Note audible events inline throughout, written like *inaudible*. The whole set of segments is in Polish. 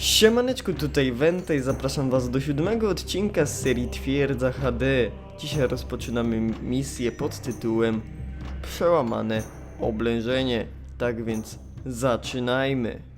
Siemaneczku, tutaj Wente i zapraszam was do siódmego odcinka z serii Twierdza HD. Dzisiaj rozpoczynamy misję pod tytułem Przełamane oblężenie. Tak więc zaczynajmy.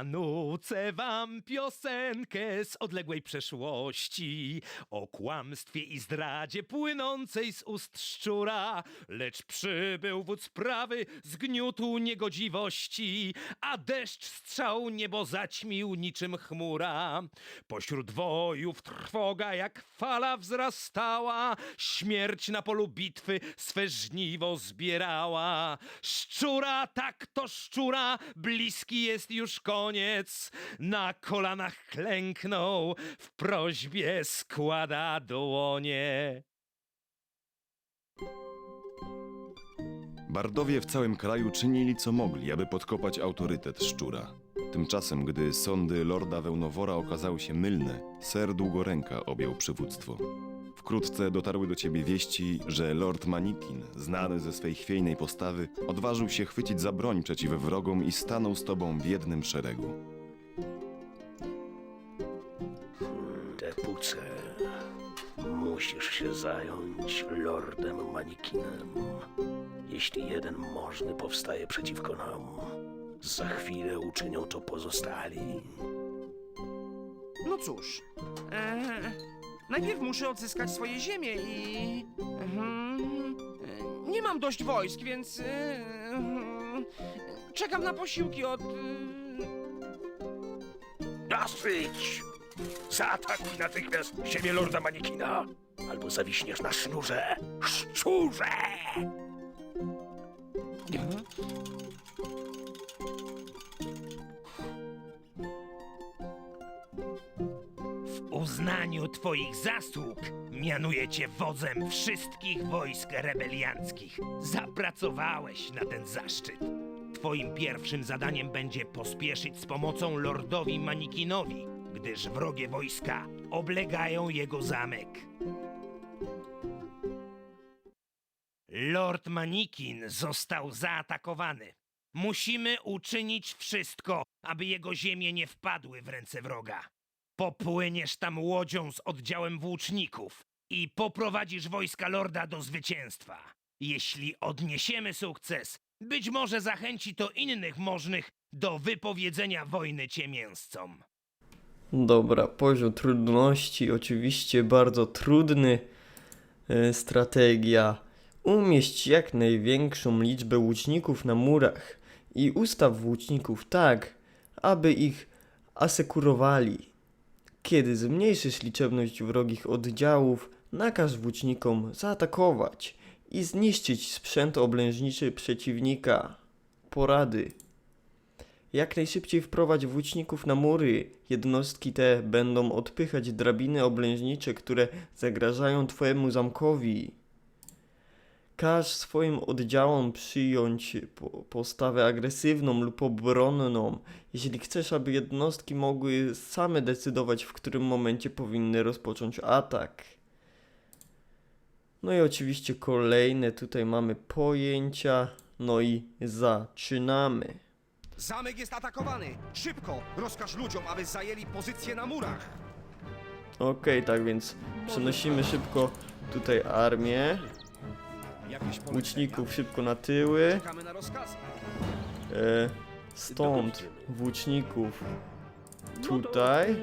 Zanucę wam piosenkę z odległej przeszłości o kłamstwie i zdradzie płynącej z ust szczura, lecz przybył wódz prawy, zgniótł niegodziwości, a deszcz strzał niebo zaćmił niczym chmura. Pośród wojów trwoga jak fala wzrastała, śmierć na polu bitwy swe żniwo zbierała. Szczura, tak to szczura, bliski jest już koniec. Na kolanach klęknął, w prośbie składa dłonie. Bardowie w całym kraju czynili co mogli, aby podkopać autorytet szczura. Tymczasem, gdy sądy lorda Wełnowora okazały się mylne, ser Długoręka objął przywództwo. Wkrótce dotarły do ciebie wieści, że lord Manikin, znany ze swej chwiejnej postawy, odważył się chwycić za broń przeciw wrogom i stanął z tobą w jednym szeregu. Te puce. Musisz się zająć Lordem Manikinem. Jeśli jeden możny powstaje przeciwko nam, za chwilę uczynią to pozostali. No cóż, e, najpierw muszę odzyskać swoje ziemie i. mhm, nie mam dość wojsk, więc. E, mhm, czekam na posiłki od. E, Dosyć! Zaatakuj natychmiast ziemię Lorda Manikina, albo zawiśniesz na sznurze. Szczurze! Uznaniu twoich zasług mianuję cię wodzem wszystkich wojsk rebelianckich. Zapracowałeś na ten zaszczyt. Twoim pierwszym zadaniem będzie pospieszyć z pomocą lordowi Manikinowi, gdyż wrogie wojska oblegają jego zamek. Lord Manikin został zaatakowany. Musimy uczynić wszystko, aby jego ziemie nie wpadły w ręce wroga. Popłyniesz tam łodzią z oddziałem włóczników i poprowadzisz wojska lorda do zwycięstwa. Jeśli odniesiemy sukces, być może zachęci to innych możnych do wypowiedzenia wojny ciemięscom. Dobra, poziom trudności oczywiście bardzo trudny. E, strategia. Umieść jak największą liczbę łuczników na murach i ustaw łuczników tak, aby ich asekurowali. Kiedy zmniejszysz liczebność wrogich oddziałów, nakaż włócznikom zaatakować i zniszczyć sprzęt oblężniczy przeciwnika. Porady. Jak najszybciej wprowadź włóczników na mury. Jednostki te będą odpychać drabiny oblężnicze, które zagrażają twojemu zamkowi. Każ swoim oddziałom przyjąć po postawę agresywną lub obronną, jeśli chcesz, aby jednostki mogły same decydować, w którym momencie powinny rozpocząć atak. No i oczywiście kolejne tutaj mamy pojęcia. No i zaczynamy. zamek jest atakowany! Szybko! Rozkaż ludziom, aby zajęli pozycję na murach! Okej, tak więc przenosimy szybko tutaj armię. Łuczników szybko na tyły. E, stąd włóczników tutaj.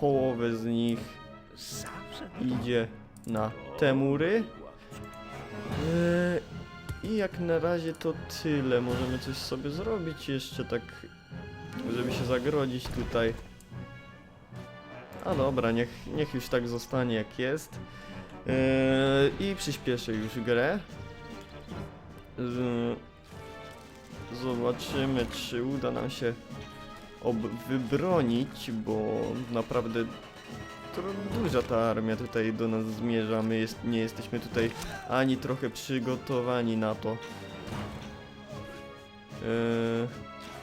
Połowę z nich idzie na te mury. E, I jak na razie to tyle. Możemy coś sobie zrobić jeszcze tak, żeby się zagrodzić tutaj. A dobra, niech, niech już tak zostanie jak jest. E, I przyspieszę już grę. Z, zobaczymy, czy uda nam się wybronić, bo naprawdę duża ta armia tutaj do nas zmierza. My jest, nie jesteśmy tutaj ani trochę przygotowani na to. Eee,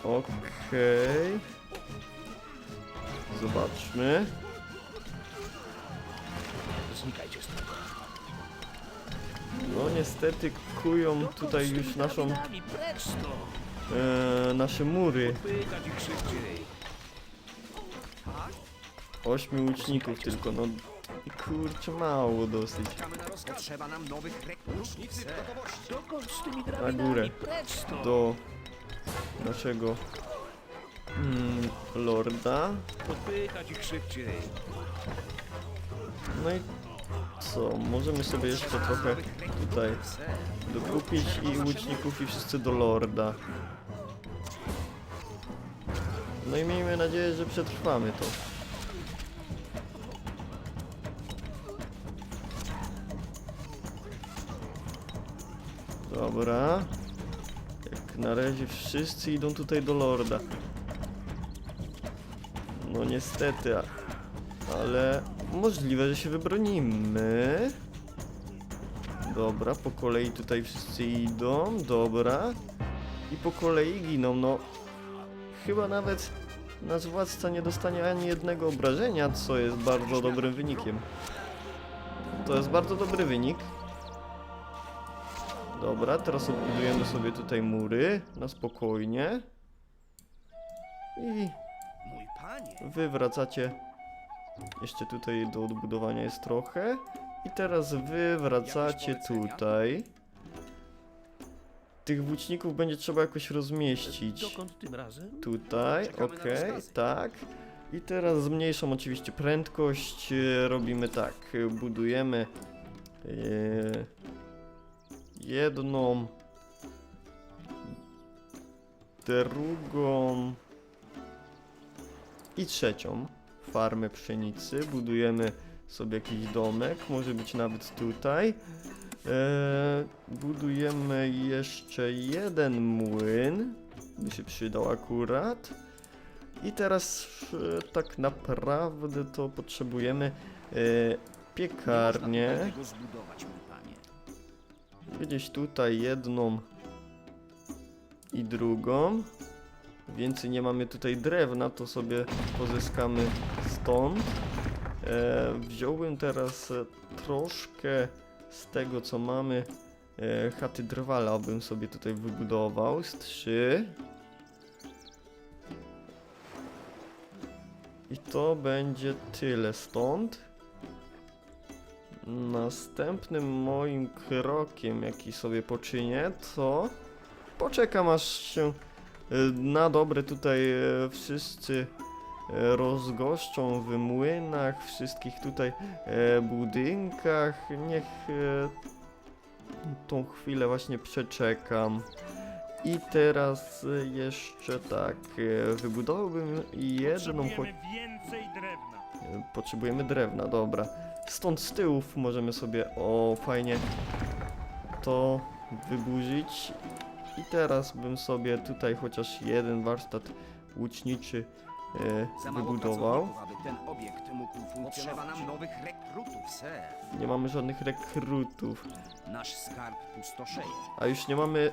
Okej. Zobaczmy. No niestety kują tutaj już naszą, e, nasze mury. Ośmiu łuczników tylko, no i kurczę mało dosyć. Na górę. Do naszego mm, lorda. Popychać ich szybciej. No i co, możemy sobie jeszcze trochę tutaj dokupić i łuczników i wszyscy do lorda. No i miejmy nadzieję, że przetrwamy to. Dobra. Jak na razie wszyscy idą tutaj do lorda. No niestety, ale możliwe, że się wybronimy. Dobra, po kolei tutaj wszyscy idą, dobra. I po kolei giną, no. Chyba nawet nasz władca nie dostanie ani jednego obrażenia, co jest bardzo dobrym wynikiem. To jest bardzo dobry wynik. Dobra, teraz odbudujemy sobie tutaj mury na spokojnie. I. Wy wracacie. Jeszcze tutaj do odbudowania jest trochę. I teraz wy wracacie tutaj. Tych włóczników będzie trzeba jakoś rozmieścić. Dokąd tym razem? Tutaj, Czekamy na okej, rozkazy. tak. I teraz zmniejszą oczywiście prędkość. e, Robimy tak, e, budujemy e, jedną, drugą i trzecią farmę pszenicy. Budujemy sobie jakiś domek, może być nawet tutaj. E, budujemy jeszcze jeden młyn, by się przydał akurat. I teraz e, tak naprawdę to potrzebujemy e, piekarnię. Gdzieś tutaj jedną i drugą. Więcej nie mamy tutaj drewna, to sobie pozyskamy stąd. E, wziąłbym teraz e, troszkę z tego co mamy. E, chaty drwala bym sobie tutaj wybudował z trzy. I to będzie tyle stąd. Następnym moim krokiem, jaki sobie poczynię, to poczekam aż się na dobre tutaj e, wszyscy e, rozgoszczą w młynach, wszystkich tutaj e, budynkach. Niech e, tą chwilę właśnie przeczekam. I teraz e, jeszcze tak, e, wybudowałbym jedną. Potrzebujemy więcej drewna. E, Potrzebujemy drewna, dobra. Stąd z tyłów możemy sobie, o fajnie, to wyburzyć. I teraz bym sobie tutaj chociaż jeden warsztat łuczniczy e, wybudował. Potrzeba nam nowych rekrutów, ser. Nie mamy żadnych rekrutów. Nasz skarb pustoszeje. A już nie mamy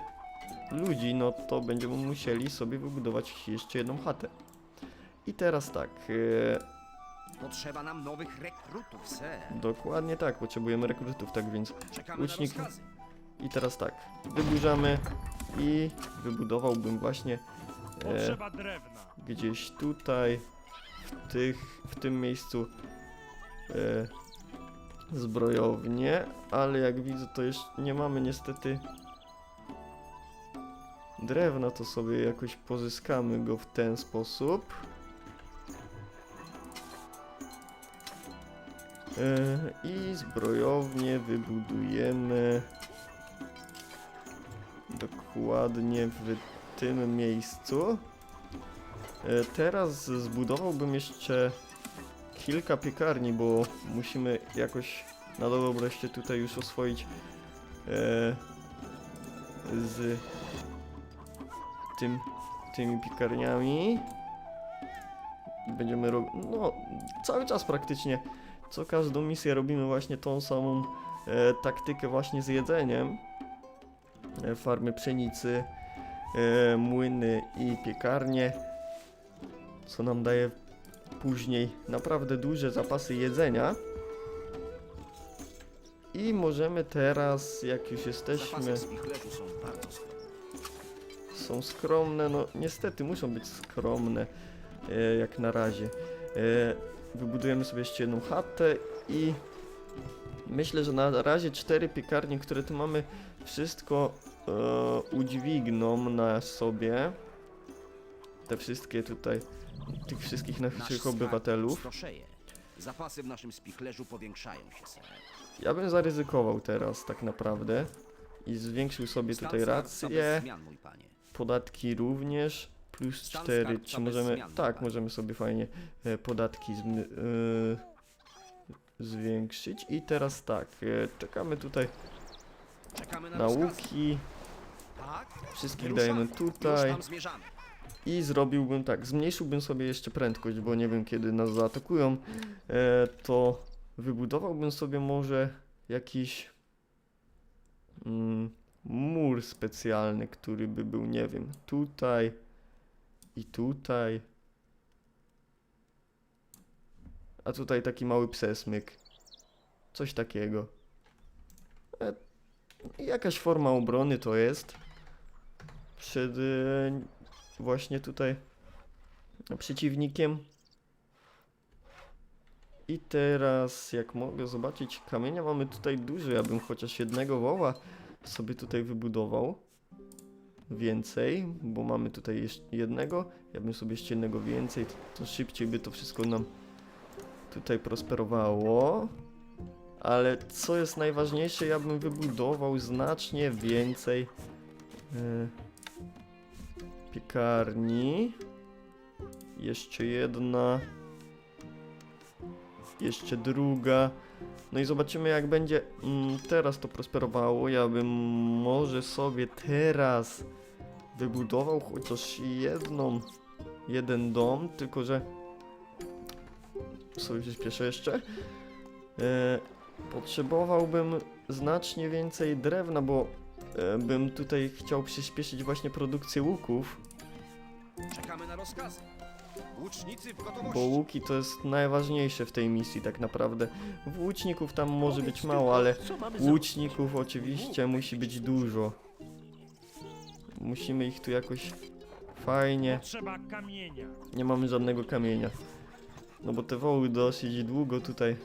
ludzi, no to będziemy musieli sobie wybudować jeszcze jedną chatę. I teraz tak, e, Potrzeba nam nowych rekrutów, ser. dokładnie tak, potrzebujemy rekrutów, tak więc Czekamy Łucznik. na rozkazy. I teraz tak, wyburzamy i wybudowałbym właśnie e, gdzieś tutaj, w, tych, w tym miejscu e, zbrojownię, ale jak widzę to jeszcze nie mamy niestety drewna, to sobie jakoś pozyskamy go w ten sposób. E, I zbrojownię wybudujemy dokładnie w tym miejscu. E, Teraz zbudowałbym jeszcze kilka piekarni, bo musimy jakoś na dobre się tutaj już oswoić e, z tym, tymi piekarniami. Będziemy robić, no cały czas praktycznie, co każdą misję robimy właśnie tą samą e, taktykę właśnie z jedzeniem. E, farmy pszenicy, e, młyny i piekarnie, co nam daje później naprawdę duże zapasy jedzenia. I możemy teraz, jak już jesteśmy, są skromne. są skromne, no niestety muszą być skromne, e, jak na razie. Wybudujemy sobie jeszcze jedną chatę i myślę, że na razie cztery piekarnie, które tu mamy, wszystko e, udźwigną na sobie. Te wszystkie tutaj, tych wszystkich Nasz naszych obywatelów. Zapasy w naszym spichlerzu powiększają się, ser. Ja bym zaryzykował teraz tak naprawdę i zwiększył sobie tutaj rację, podatki również, plus Stan 4, skarbca czy możemy, tak, możemy sobie fajnie e, podatki zm- e, zwiększyć i teraz tak, e, czekamy tutaj Czekamy na rozkazy. nauki, Tak? wszystkich dajemy Już tutaj tam zmierzamy. i zrobiłbym tak, zmniejszyłbym sobie jeszcze prędkość, bo nie wiem kiedy nas zaatakują, e, to wybudowałbym sobie może jakiś mm, mur specjalny, który by był, nie wiem, tutaj i tutaj. A tutaj taki mały przesmyk. Coś takiego. E, jakaś forma obrony to jest. Przed e, właśnie tutaj przeciwnikiem. I teraz, jak mogę zobaczyć, kamienia mamy tutaj dużo. Ja bym chociaż jednego woła sobie tutaj wybudował. Więcej, bo mamy tutaj jeszcze jednego. Ja bym sobie jeszcze jednego więcej, to, to szybciej by to wszystko nam tutaj prosperowało. Ale co jest najważniejsze, ja bym wybudował znacznie więcej e, piekarni. Jeszcze jedna. Jeszcze druga. No i zobaczymy jak będzie mm, teraz to prosperowało. Ja bym może sobie teraz wybudował chociaż jedną, jeden dom, tylko że sobie przyspieszę jeszcze. E, potrzebowałbym znacznie więcej drewna, bo e, bym tutaj chciał przyspieszyć właśnie produkcję łuków. Czekamy na rozkazy. Łucznicy w Bo gotowości. łuki to jest najważniejsze w tej misji tak naprawdę. Łuczników tam może być mało, ale łuczników oczywiście musi być dużo. Musimy ich tu jakoś fajnie. Trzeba kamienia. Nie mamy żadnego kamienia. No bo te woły dosyć długo tutaj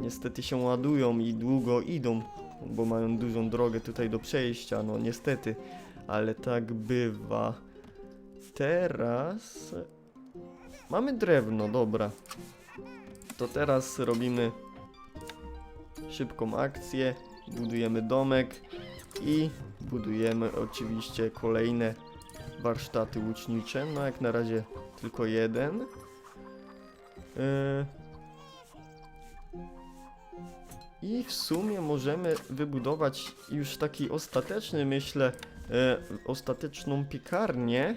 niestety się ładują i długo idą, bo mają dużą drogę tutaj do przejścia, no niestety, ale tak bywa. Teraz mamy drewno, dobra. To teraz robimy szybką akcję, budujemy domek i budujemy oczywiście kolejne warsztaty łucznicze. No jak na razie tylko jeden. Yy. I w sumie możemy wybudować już taki ostateczny, myślę, e, ostateczną piekarnię.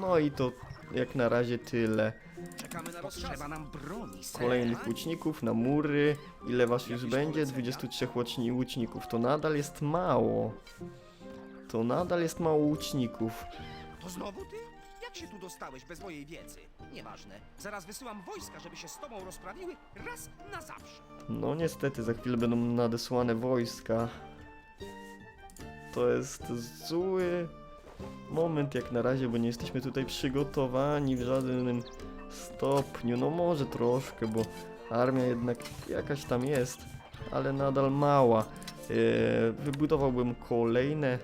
No i to jak na razie tyle. Czekamy na rozkazy. Potrzeba nam broni, ser. Kolejnych łuczników na mury. Ile was już będzie? 23 łuczni- łuczników. To nadal jest mało. To nadal jest mało łuczników. To znowu ty? Jak się tu dostałeś bez mojej wiedzy? Nieważne. Zaraz wysyłam wojska, żeby się z tobą rozprawiły raz na zawsze. No niestety, za chwilę będą nadesłane wojska. To jest zły moment jak na razie, bo nie jesteśmy tutaj przygotowani w żadnym stopniu. No może troszkę, bo armia jednak jakaś tam jest, ale nadal mała. Eee, wybudowałbym kolejne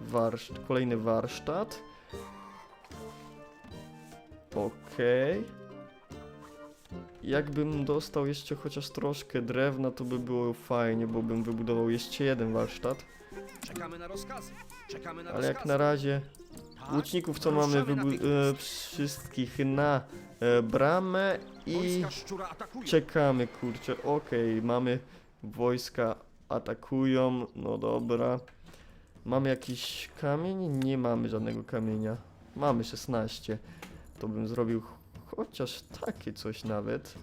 warszt kolejny warsztat. Okej. Jakbym dostał jeszcze chociaż troszkę drewna, to by było fajnie, bo bym wybudował jeszcze jeden warsztat. Czekamy na rozkazy. Czekamy na Ale rozkazy. jak na razie Tak? łuczników to mamy Ruszamy wybu- e, natychmiast. wszystkich na e, bramę i Wojska szczura atakują. czekamy, kurczę. Okej, mamy wojska atakują, no dobra. Mamy jakiś kamień? Nie mamy żadnego kamienia. Mamy 16. To bym zrobił ch- chociaż takie coś nawet.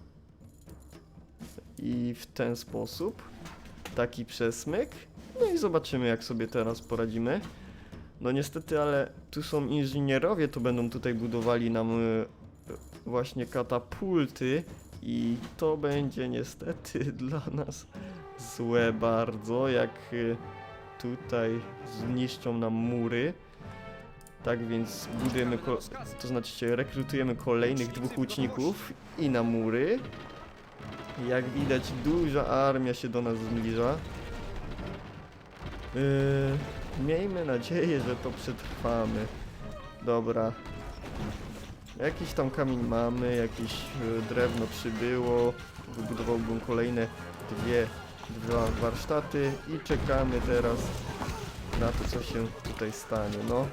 I w ten sposób. Taki przesmyk. No i zobaczymy jak sobie teraz poradzimy. No niestety, ale tu są inżynierowie, to będą tutaj budowali nam y, właśnie katapulty I to będzie niestety *laughs* dla nas złe bardzo, jak y, tutaj zniszczą nam mury. Tak więc budujemy, to znaczy rekrutujemy kolejnych dwóch łuczników i na mury. Jak widać duża armia się do nas zbliża. Yy, miejmy nadzieję, że to przetrwamy. Dobra. Jakiś tam kamień mamy, jakieś y, drewno przybyło. Wybudowałbym kolejne dwie, dwa warsztaty i czekamy teraz na to, co się tutaj stanie. No.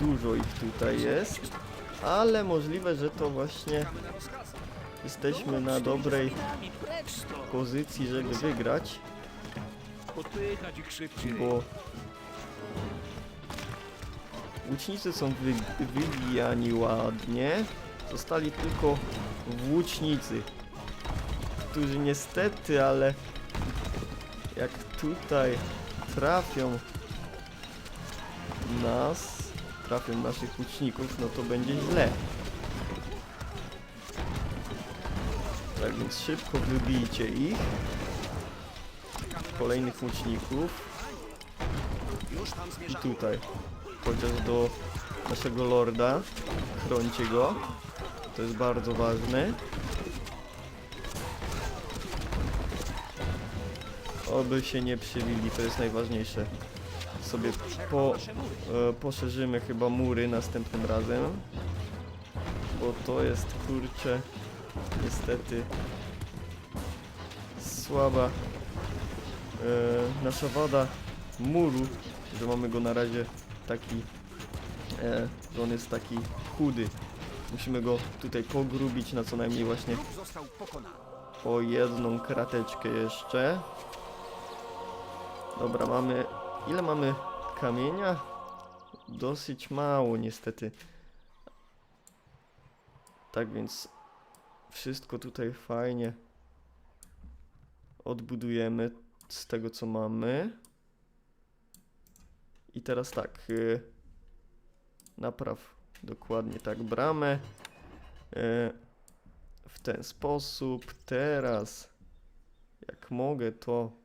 Dużo ich tutaj jest, ale możliwe, że to właśnie jesteśmy na dobrej pozycji, żeby wygrać, bo łucznicy są wy, wybijani ładnie. Zostali tylko włócznicy, którzy niestety, ale jak tutaj trafią nas, trafią naszych łuczników, no to będzie źle. Tak więc szybko wybijcie ich, kolejnych łuczników. I tutaj, chociaż do naszego lorda, chrońcie go, to jest bardzo ważne. Oby się nie przywili, to jest najważniejsze. Sobie po, e, poszerzymy chyba mury następnym razem, bo to jest kurczę, niestety słaba e, nasza wada muru, że mamy go na razie taki, e, że on jest taki chudy. Musimy go tutaj pogrubić na co najmniej właśnie Wróg został pokonany. o jedną krateczkę jeszcze. Dobra, mamy... Ile mamy kamienia? Dosyć mało niestety. Tak więc wszystko tutaj fajnie odbudujemy z tego co mamy. I teraz tak, y, napraw dokładnie tak bramę. Y, w ten sposób. Teraz, jak mogę, to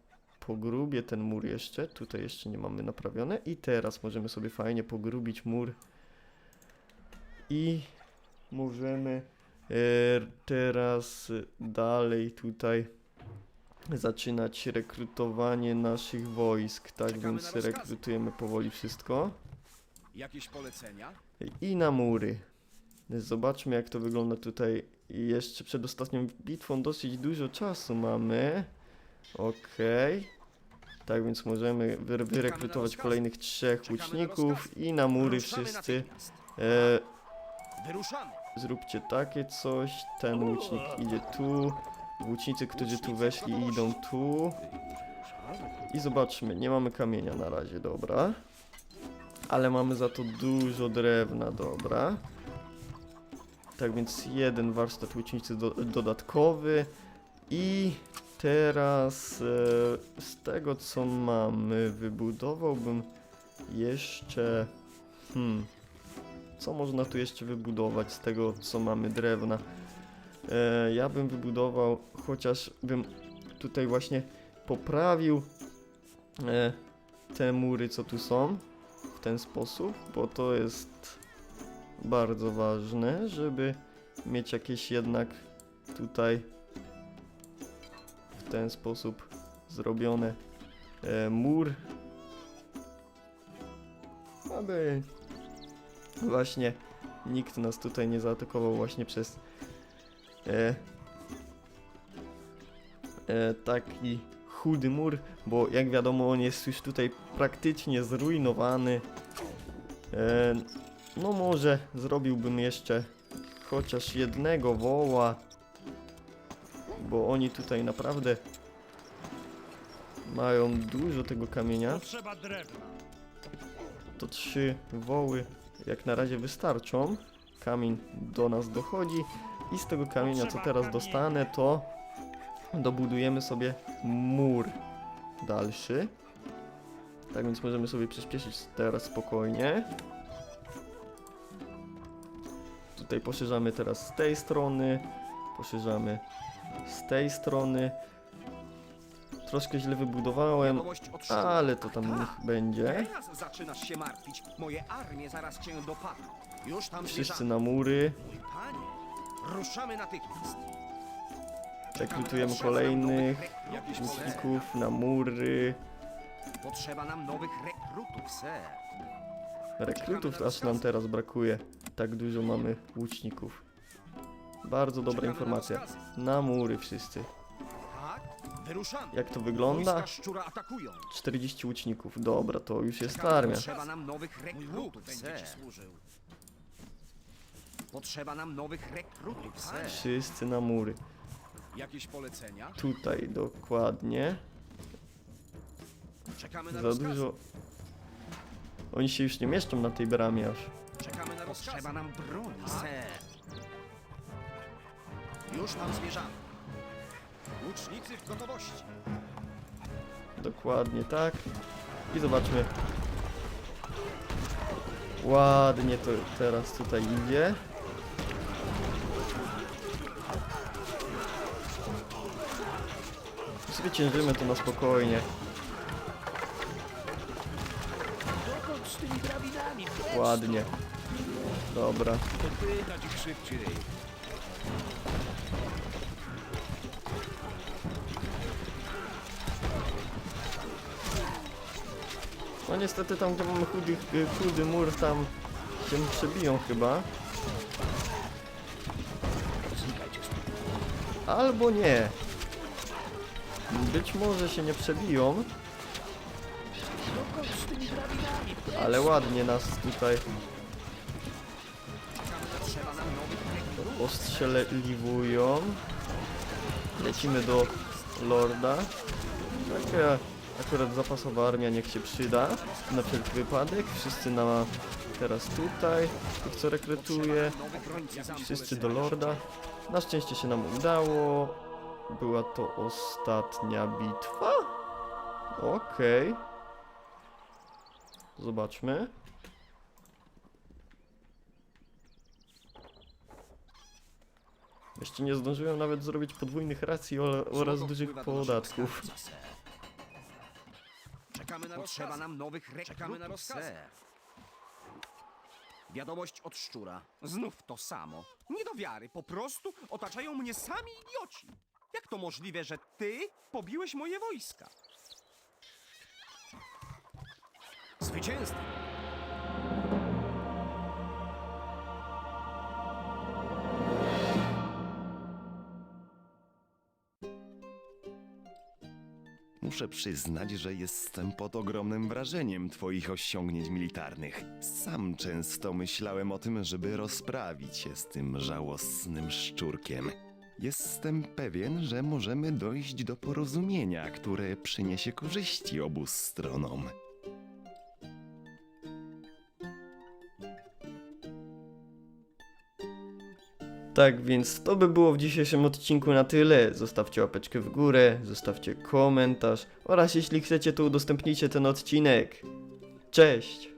pogrubię ten mur jeszcze. Tutaj jeszcze nie mamy naprawione. I teraz możemy sobie fajnie pogrubić mur. I możemy e, teraz dalej tutaj zaczynać rekrutowanie naszych wojsk. Tak Czekamy więc na rekrutujemy powoli wszystko. Jakieś polecenia? I na mury. Zobaczmy jak to wygląda tutaj. Jeszcze przed ostatnią bitwą dosyć dużo czasu mamy. Okej. Tak więc możemy wy wyrekrutować kolejnych trzech łuczników i na mury wszyscy. E, Wyruszamy. zróbcie takie coś. Ten łucznik idzie tu. Łucznicy, którzy tu weszli idą tu. I zobaczmy, nie mamy kamienia na razie, dobra. Ale mamy za to dużo drewna, dobra. Tak więc jeden warsztat łucznicy do, dodatkowy. I teraz e, z tego co mamy, wybudowałbym jeszcze. Hmm. Co można tu jeszcze wybudować z tego co mamy drewna? E, ja bym wybudował, chociaż bym tutaj właśnie poprawił e, te mury, co tu są, w ten sposób, bo to jest bardzo ważne, żeby mieć jakieś jednak tutaj w ten sposób zrobione e, mur, aby właśnie nikt nas tutaj nie zaatakował właśnie przez e, e, taki chudy mur, bo jak wiadomo on jest już tutaj praktycznie zrujnowany. E, no może zrobiłbym jeszcze chociaż jednego woła, bo oni tutaj naprawdę mają dużo tego kamienia. Potrzeba drewna. To trzy woły jak na razie wystarczą. Kamień do nas dochodzi i z tego kamienia co teraz dostanę to dobudujemy sobie mur dalszy. Tak więc możemy sobie przyspieszyć teraz spokojnie. Tu tutaj poszerzamy teraz z tej strony, poszerzamy z tej strony. Troszkę źle wybudowałem, ale to tam Tak. niech będzie. Teraz zaczynasz się martwić. Moje armie zaraz cię dopadną. Już tam Wszyscy na mury. Mój panie, ruszamy natychmiast. Rekrutujemy kolejnych łuczników na mury. Potrzeba nam nowych rekrutów, ser. Rekrutów aż nam teraz brakuje. Tak dużo mamy łuczników. Bardzo dobra informacja. Na mury wszyscy. Wyruszamy. Jak to wygląda? Wojska szczura atakują. 40 łuczników. Dobra, to już jest Czekamy, armia. Potrzeba nam nowych rekrutów. Potrzeba nam nowych rekrutów. Wszyscy na mury. Jakieś polecenia? Tutaj dokładnie. Czekamy na Za rozkazy. dużo. Oni się już nie mieszczą na tej bramie aż. Czekamy na rozkazy. Potrzeba nam broni, ser. Już tam zmierzamy. Łucznicy w gotowości. Dokładnie tak. I zobaczmy. Ładnie to teraz tutaj idzie. Zwyciężymy to na spokojnie. Dokąd z tymi drabinami? Ładnie. Dobra. Popytać ich szybciej. No niestety tam gdzie mamy chudy, chudy mur tam się przebiją chyba. Albo nie. Być może się nie przebiją, ale ładnie nas tutaj ostrzeliwują. Lecimy do Lorda. Akurat zapasowa armia niech się przyda. Na wszelki wypadek. Wszyscy na teraz tutaj. Tych co rekrutuje. Wszyscy do Lorda. Na szczęście się nam udało. Była to ostatnia bitwa. Okej. Zobaczmy. Jeszcze nie zdążyłem nawet zrobić podwójnych racji oraz dużych podatków. Czekamy na Potrzeba nam nowych rekrutów, Czekamy na rozkazy. Wiadomość od szczura. Znów to samo. Nie do wiary, po prostu otaczają mnie sami idioci. Jak to możliwe, że ty pobiłeś moje wojska? Zwycięstwo! Muszę przyznać, że jestem pod ogromnym wrażeniem Twoich osiągnięć militarnych. Sam często myślałem o tym, żeby rozprawić się z tym żałosnym szczurkiem. Jestem pewien, że możemy dojść do porozumienia, które przyniesie korzyści obu stronom. Tak więc to by było w dzisiejszym odcinku na tyle. Zostawcie łapeczkę w górę, zostawcie komentarz oraz jeśli chcecie to udostępnijcie ten odcinek. Cześć!